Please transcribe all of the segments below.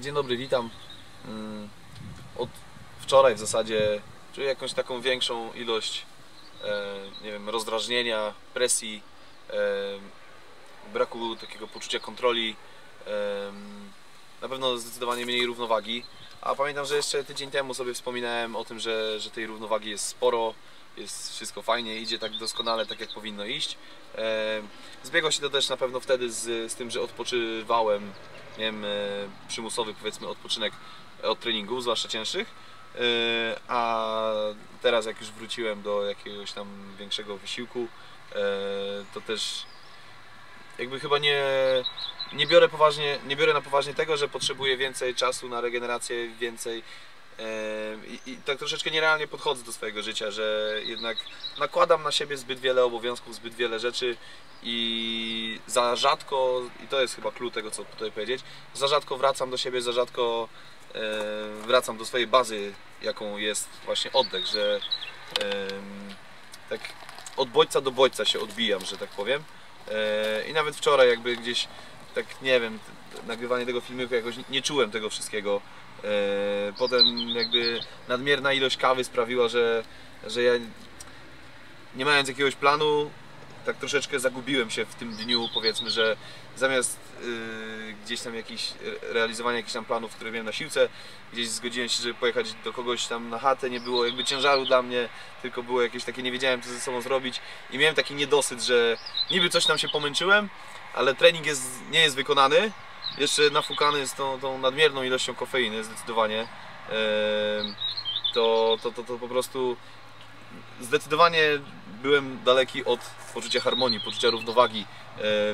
Dzień dobry, witam. Mm, Od wczoraj w zasadzie czuję jakąś taką większą ilość e, nie wiem, rozdrażnienia, presji, e, braku takiego poczucia kontroli, e, na pewno zdecydowanie mniej równowagi. A pamiętam, że jeszcze tydzień temu sobie wspominałem o tym, że, że tej równowagi jest sporo, jest wszystko fajnie, idzie tak doskonale, tak jak powinno iść. E, Zbiegło się to też na pewno wtedy z, z tym, że odpoczywałem, miałem e, przymusowy powiedzmy odpoczynek od treningów, zwłaszcza cięższych. E, A teraz jak już wróciłem do jakiegoś tam większego wysiłku, to też jakby chyba nie, nie biorę poważnie, nie biorę na poważnie tego, że potrzebuję więcej czasu na regenerację, więcej i, tak troszeczkę nierealnie podchodzę do swojego życia, że jednak nakładam na siebie zbyt wiele obowiązków, zbyt wiele rzeczy i za rzadko, i to jest chyba clue tego, co tutaj powiedzieć, za rzadko wracam do siebie, za rzadko wracam do swojej bazy, jaką jest właśnie oddech, że tak od bodźca do bodźca się odbijam, że tak powiem. E, I nawet wczoraj jakby gdzieś, tak nie wiem, nagrywanie tego filmiku jakoś nie czułem tego wszystkiego. E, Potem jakby nadmierna ilość kawy sprawiła, że, że ja nie mając jakiegoś planu, tak troszeczkę zagubiłem się w tym dniu, powiedzmy, że zamiast y, gdzieś tam jakiś re- realizowania jakichś tam planów, które miałem na siłce, gdzieś zgodziłem się, żeby pojechać do kogoś tam na chatę, nie było jakby ciężaru dla mnie, tylko było jakieś takie, nie wiedziałem co ze sobą zrobić i miałem taki niedosyt, że niby coś tam się pomęczyłem, ale trening jest, nie jest wykonany, jeszcze nafukany z tą, tą nadmierną ilością kofeiny zdecydowanie, to, to, to, to po prostu zdecydowanie byłem daleki od poczucia harmonii, poczucia równowagi e,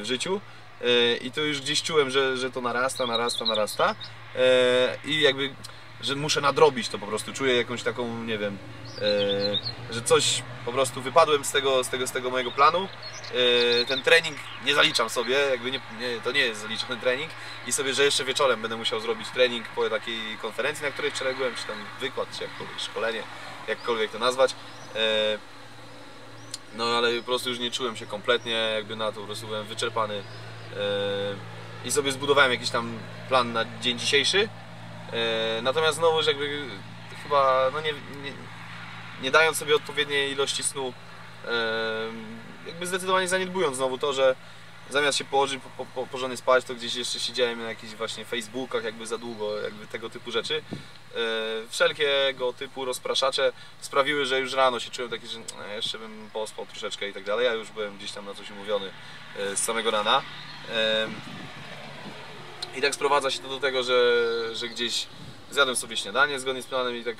w życiu. E, I to już gdzieś czułem, że, że to narasta, narasta, narasta. E, I jakby, że muszę nadrobić to po prostu. Czuję jakąś taką, nie wiem, e, że coś po prostu wypadłem z tego, z tego, z tego mojego planu. E, Ten trening nie zaliczam sobie, jakby nie, nie, to nie jest zaliczony trening. I sobie, że jeszcze wieczorem będę musiał zrobić trening po takiej konferencji, na której wczoraj byłem, czy tam wykład, czy jakkolwiek szkolenie, jakkolwiek to nazwać. E, no ale po prostu już nie czułem się kompletnie jakby na to, po prostu byłem wyczerpany e, i sobie zbudowałem jakiś tam plan na dzień dzisiejszy. E, Natomiast znowu, że jakby chyba no nie, nie, nie dając sobie odpowiedniej ilości snu, e, jakby zdecydowanie zaniedbując znowu to, że zamiast się położyć po, po, po, porządnie spać, to gdzieś jeszcze siedziałem na jakichś właśnie Facebookach jakby za długo, jakby tego typu rzeczy. E, Wszelkiego typu rozpraszacze sprawiły, że już rano się czułem taki, że e, jeszcze bym pospał troszeczkę i tak dalej. Ja już byłem gdzieś tam na coś umówiony z samego rana. I tak sprowadza się to do tego, że, że gdzieś zjadłem sobie śniadanie zgodnie z planem i tak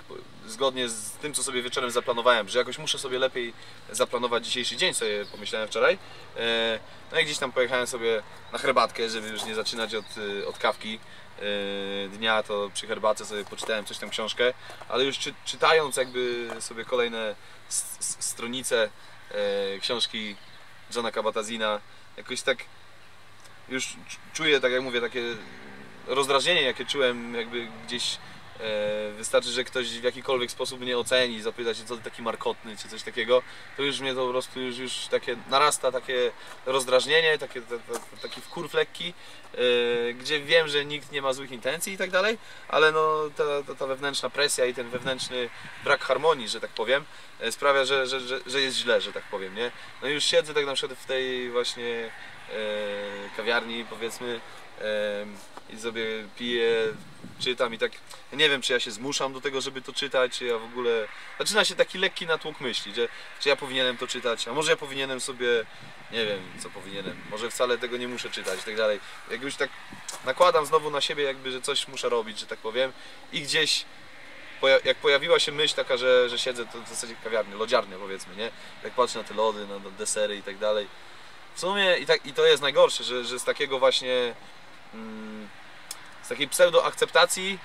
zgodnie z tym, co sobie wieczorem zaplanowałem, że jakoś muszę sobie lepiej zaplanować dzisiejszy dzień, sobie pomyślałem wczoraj. E, No i gdzieś tam pojechałem sobie na herbatkę, żeby już nie zaczynać od, y, od kawki e, dnia, to przy herbace sobie poczytałem coś tam książkę, ale już czy, czytając jakby sobie kolejne stronice e, książki Johna Kabat-Zina, jakoś tak już cz- czuję, tak jak mówię, takie rozdrażnienie, jakie czułem jakby gdzieś wystarczy, że ktoś w jakikolwiek sposób mnie oceni, zapyta się co ty taki markotny, czy coś takiego, to już mnie to po prostu już, już takie narasta takie rozdrażnienie, takie, ta, ta, taki wkurw lekki, e, gdzie wiem, że nikt nie ma złych intencji i tak dalej, ale no ta, ta, ta wewnętrzna presja i ten wewnętrzny brak harmonii, że tak powiem, e, sprawia, że, że, że, że jest źle, że tak powiem, nie? No i już siedzę tak na przykład w tej właśnie e, kawiarni, powiedzmy, e, i sobie piję, czytam i tak nie wiem, czy ja się zmuszam do tego, żeby to czytać, czy ja w ogóle... Zaczyna się taki lekki natłok myśli, że czy ja powinienem to czytać, a może ja powinienem sobie, nie wiem, co powinienem, może wcale tego nie muszę czytać i tak dalej. Jak już tak nakładam znowu na siebie jakby, że coś muszę robić, że tak powiem i gdzieś jak pojawiła się myśl taka, że, że siedzę to w zasadzie kawiarnia, lodziarnia powiedzmy, nie? Jak patrzę na te lody, na desery i tak dalej. W sumie i, tak, i to jest najgorsze, że, że z takiego właśnie mm, z takiej pseudo-akceptacji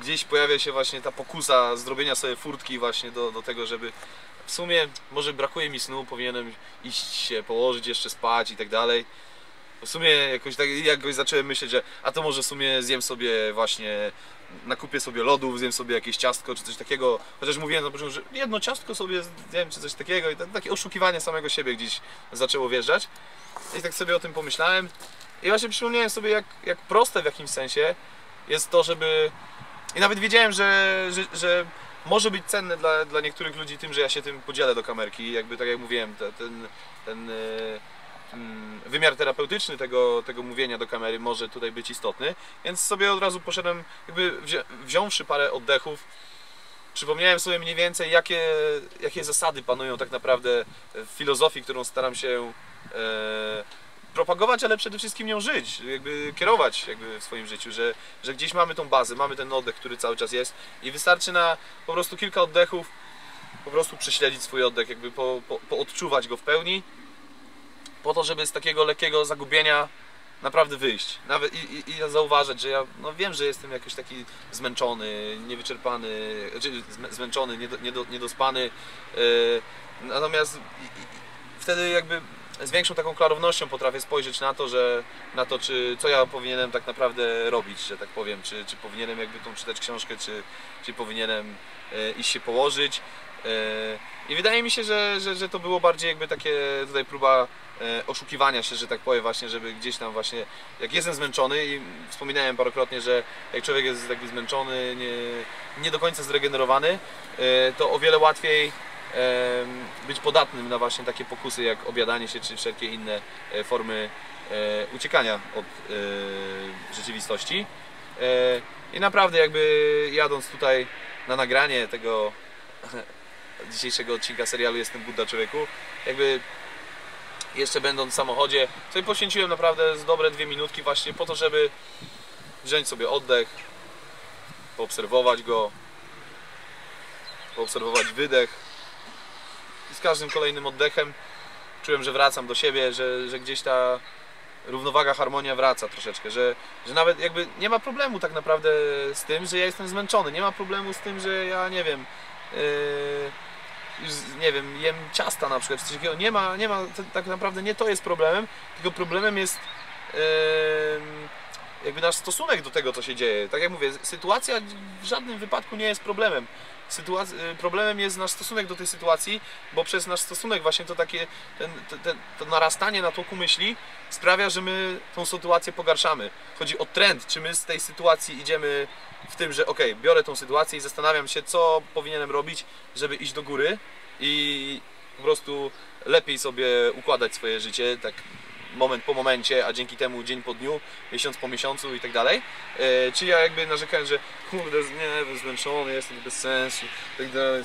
gdzieś pojawia się właśnie ta pokusa zrobienia sobie furtki właśnie do, do tego, żeby w sumie może brakuje mi snu, powinienem iść się położyć, jeszcze spać i tak dalej. W sumie jakoś tak, jakoś zacząłem myśleć, że a to może w sumie zjem sobie właśnie, nakupię sobie lodów, zjem sobie jakieś ciastko czy coś takiego. Chociaż mówiłem na początku, że jedno ciastko sobie zjem czy coś takiego i tak, takie oszukiwanie samego siebie gdzieś zaczęło wjeżdżać. I tak sobie o tym pomyślałem I właśnie przypomniałem sobie, jak, jak proste w jakimś sensie jest to, żeby. I nawet wiedziałem, że, że, że może być cenne dla, dla niektórych ludzi tym, że ja się tym podzielę do kamerki. Jakby tak jak mówiłem, te, ten, ten e, mm, wymiar terapeutyczny tego, tego mówienia do kamery może tutaj być istotny. Więc sobie od razu poszedłem, jakby wzi wziąwszy parę oddechów, przypomniałem sobie mniej więcej, jakie, jakie zasady panują tak naprawdę w filozofii, którą staram się e, propagować, ale przede wszystkim nią żyć, jakby kierować jakby w swoim życiu, że, że gdzieś mamy tą bazę, mamy ten oddech, który cały czas jest i wystarczy na po prostu kilka oddechów po prostu prześledzić swój oddech, jakby po, po, poodczuwać go w pełni po to, żeby z takiego lekkiego zagubienia naprawdę wyjść. Nawet i, i, i zauważyć, że ja no wiem, że jestem jakiś taki zmęczony, niewyczerpany, czy zmęczony, niedo, niedospany. Yy, natomiast i, wtedy jakby z większą taką klarownością potrafię spojrzeć na to, że na to, czy co ja powinienem tak naprawdę robić, że tak powiem, czy, czy powinienem jakby tą czytać książkę, czy, czy powinienem e, iść się położyć. E, I wydaje mi się, że, że, że to było bardziej jakby takie tutaj próba e, oszukiwania się, że tak powiem właśnie, żeby gdzieś tam właśnie, jak jestem zmęczony i wspominałem parokrotnie, że jak człowiek jest jakby zmęczony, nie, nie do końca zregenerowany, to o wiele łatwiej być podatnym na właśnie takie pokusy jak obiadanie się czy wszelkie inne e, formy e, uciekania od e, rzeczywistości. I naprawdę jakby jadąc tutaj na nagranie tego dzisiejszego odcinka serialu Jestem Buddha Człowieku, jakby jeszcze będąc w samochodzie, sobie poświęciłem naprawdę z dobre dwie minutki właśnie po to, żeby wziąć sobie oddech, poobserwować go, poobserwować wydech, z każdym kolejnym oddechem. Czułem, że wracam do siebie, że, że gdzieś ta równowaga, harmonia wraca troszeczkę, że, że nawet jakby nie ma problemu tak naprawdę z tym, że ja jestem zmęczony, nie ma problemu z tym, że ja nie wiem, yy, nie wiem, jem ciasta na przykład, coś takiego, nie ma, nie ma, tak naprawdę nie to jest problemem, tylko problemem jest yy, jakby nasz stosunek do tego, co się dzieje. Tak jak mówię, sytuacja w żadnym wypadku nie jest problemem. Y, problemem jest nasz stosunek do tej sytuacji, bo przez nasz stosunek właśnie to takie, ten, ten, to narastanie na tłoku myśli sprawia, że my tą sytuację pogarszamy. Chodzi o trend, czy my z tej sytuacji idziemy w tym, że ok, biorę tą sytuację i zastanawiam się, co powinienem robić, żeby iść do góry i po prostu lepiej sobie układać swoje życie, tak moment po momencie, a dzięki temu dzień po dniu, miesiąc po miesiącu i tak dalej. E, czy ja jakby narzekałem, że kurde, nie, zmęczony jestem, bez sensu, tak dalej,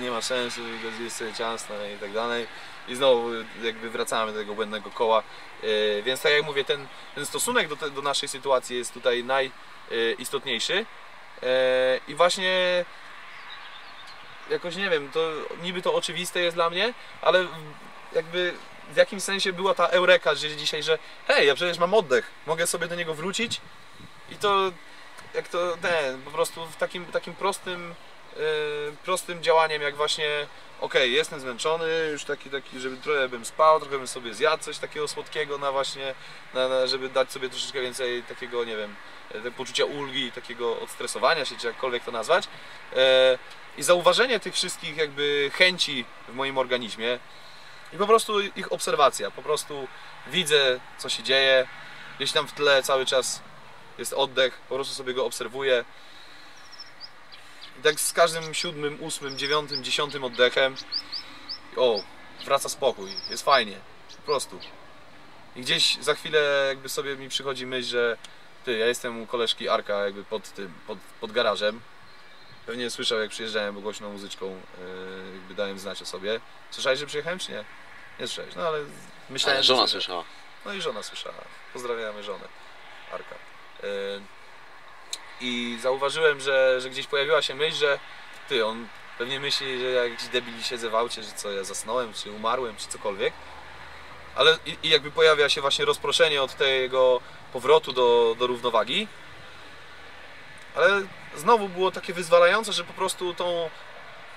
nie ma sensu, jest ciasno i tak dalej. I znowu jakby wracamy do tego błędnego koła. E, więc tak jak mówię, ten, ten stosunek do, te, do naszej sytuacji jest tutaj najistotniejszy. E, I właśnie jakoś nie wiem, to niby to oczywiste jest dla mnie, ale jakby w jakimś sensie była ta eureka, że dzisiaj, że hej, ja przecież mam oddech, mogę sobie do niego wrócić i to jak to, nie, po prostu w takim, takim prostym, yy, prostym działaniem, jak właśnie ok, jestem zmęczony, już taki, taki, żeby trochę bym spał, trochę bym sobie zjadł coś takiego słodkiego na właśnie, na, na, żeby dać sobie troszeczkę więcej takiego, nie wiem, poczucia ulgi, takiego odstresowania się, czy jakkolwiek to nazwać. E, I zauważenie tych wszystkich jakby chęci w moim organizmie, i po prostu ich obserwacja, po prostu widzę co się dzieje, jeśli tam w tle cały czas jest oddech, po prostu sobie go obserwuję. I tak z każdym siódmym, ósmym, dziewiątym, dziesiątym oddechem o, wraca spokój, jest fajnie, po prostu. I gdzieś za chwilę jakby sobie mi przychodzi myśl, że ty, ja jestem u koleżki Arka jakby pod tym, pod, pod garażem. Pewnie słyszał jak przyjeżdżałem, bo głośną muzyczką yy, jakby dałem znać o sobie. Słyszałeś, że przyjechałem czy nie? Nie słyszałeś, no ale myślałem, ale żona że... słyszała. No i żona słyszała. Pozdrawiamy żonę, Arka. Yy, I zauważyłem, że, że gdzieś pojawiła się myśl, że ty, on pewnie myśli, że jak jakiś debil siedzę w aucie, że co, ja zasnąłem, czy umarłem, czy cokolwiek. Ale i, i jakby pojawia się właśnie rozproszenie od tego powrotu do, do równowagi. Ale znowu było takie wyzwalające, że po prostu tą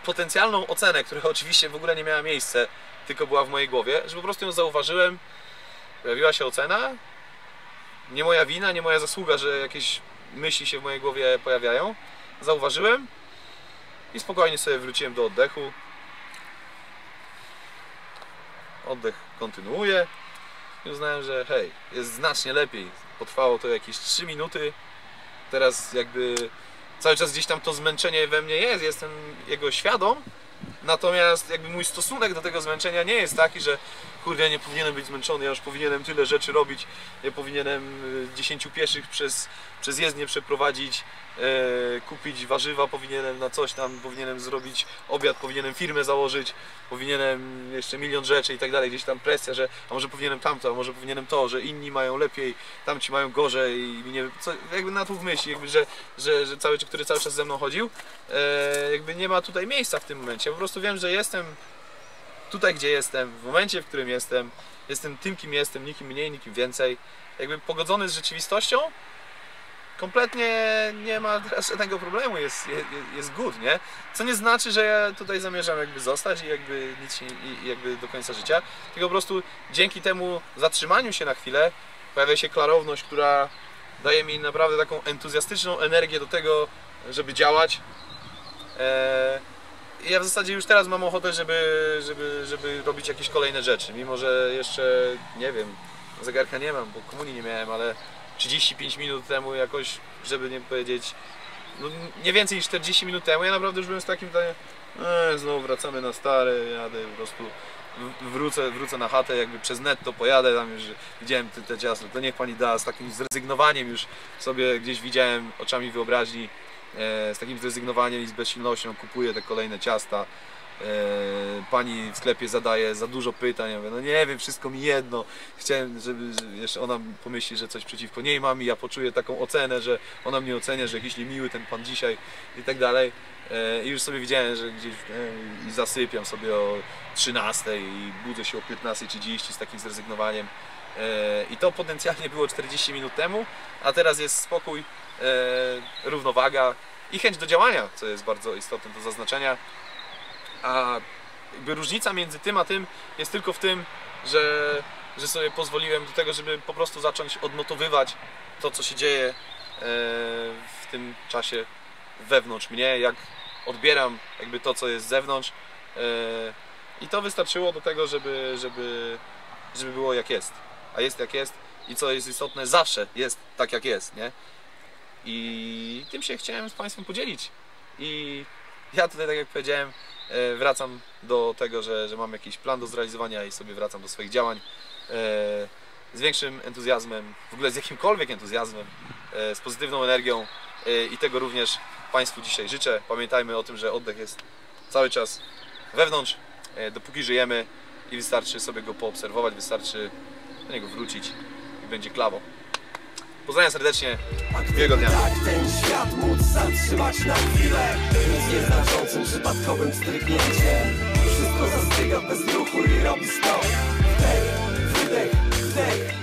potencjalną ocenę, która oczywiście w ogóle nie miała miejsca, tylko była w mojej głowie, że po prostu ją zauważyłem, pojawiła się ocena, nie moja wina, nie moja zasługa, że jakieś myśli się w mojej głowie pojawiają, zauważyłem i spokojnie sobie wróciłem do oddechu. Oddech kontynuuje. i uznałem, że hej, jest znacznie lepiej. Potrwało to jakieś 3 minuty. Teraz jakby cały czas gdzieś tam to zmęczenie we mnie jest, jestem jego świadom. Natomiast jakby mój stosunek do tego zmęczenia nie jest taki, że kurde, ja nie powinienem być zmęczony, ja już powinienem tyle rzeczy robić, ja powinienem y, 10 pieszych przez, przez jezdnię przeprowadzić, e, kupić warzywa, powinienem na coś tam, powinienem zrobić obiad, powinienem firmę założyć, powinienem jeszcze milion rzeczy i tak dalej, gdzieś tam presja, że a może powinienem tamto, a może powinienem to, że inni mają lepiej, tamci mają gorzej i nie co, jakby na to w myśli, jakby, że, że, że cały, który cały czas ze mną chodził, e, jakby nie ma tutaj miejsca w tym momencie, po prostu wiem, że jestem tutaj, gdzie jestem, w momencie, w którym jestem, jestem tym, kim jestem, nikim mniej, nikim więcej, jakby pogodzony z rzeczywistością, kompletnie nie ma teraz żadnego problemu, jest, jest, jest good, nie? Co nie znaczy, że ja tutaj zamierzam jakby zostać i jakby nic i jakby do końca życia, tylko po prostu dzięki temu zatrzymaniu się na chwilę pojawia się klarowność, która daje mi naprawdę taką entuzjastyczną energię do tego, żeby działać. Eee, ja w zasadzie już teraz mam ochotę, żeby, żeby, żeby robić jakieś kolejne rzeczy, mimo że jeszcze, nie wiem, zegarka nie mam, bo komunii nie miałem, ale 35 minut temu jakoś, żeby nie powiedzieć, no nie więcej niż 40 minut temu, ja naprawdę już byłem z takim zdaniem, e, znowu wracamy na stare, jadę po prostu, wrócę, wrócę na chatę, jakby przez netto pojadę, tam już widziałem te, te ciasto, to niech Pani da, z takim zrezygnowaniem już sobie gdzieś widziałem oczami wyobraźni, z takim zrezygnowaniem i z bezsilnością kupuję te kolejne ciasta. E, pani w sklepie zadaje za dużo pytań, ja mówię, no nie wiem, wszystko mi jedno. Chciałem, żeby jeszcze ona pomyśli, że coś przeciwko niej mam i ja poczuję taką ocenę, że ona mnie ocenia, że jakiś niemiły ten pan dzisiaj i tak dalej. E, I już sobie widziałem, że gdzieś e, zasypiam sobie o 13 i budzę się o 15.30 z takim zrezygnowaniem. E, I to potencjalnie było 40 minut temu, a teraz jest spokój, e, równowaga i chęć do działania, co jest bardzo istotne do zaznaczenia. A jakby różnica między tym a tym jest tylko w tym, że, że sobie pozwoliłem do tego, żeby po prostu zacząć odnotowywać to, co się dzieje e, w tym czasie wewnątrz mnie, jak odbieram jakby to, co jest z zewnątrz. E, I to wystarczyło do tego, żeby, żeby, żeby było jak jest. A jest jak jest i co jest istotne, zawsze jest tak jak jest, nie? I tym się chciałem z Państwem podzielić. I ja tutaj, tak jak powiedziałem, e, wracam do tego, że, że mam jakiś plan do zrealizowania i sobie wracam do swoich działań e, z większym entuzjazmem, w ogóle z jakimkolwiek entuzjazmem, e, z pozytywną energią i tego również Państwu dzisiaj życzę. Pamiętajmy o tym, że oddech jest cały czas wewnątrz, dopóki żyjemy i wystarczy sobie go poobserwować, wystarczy do niego wrócić i będzie klawo. Pozdrawiam serdecznie. Miłego dnia. Tak ten świat móc zatrzymać na chwilę Nic nieznaczącym przypadkowym stryknięciem Wszystko zastyga bez ruchu i robi stop Wdech, wydech, wdech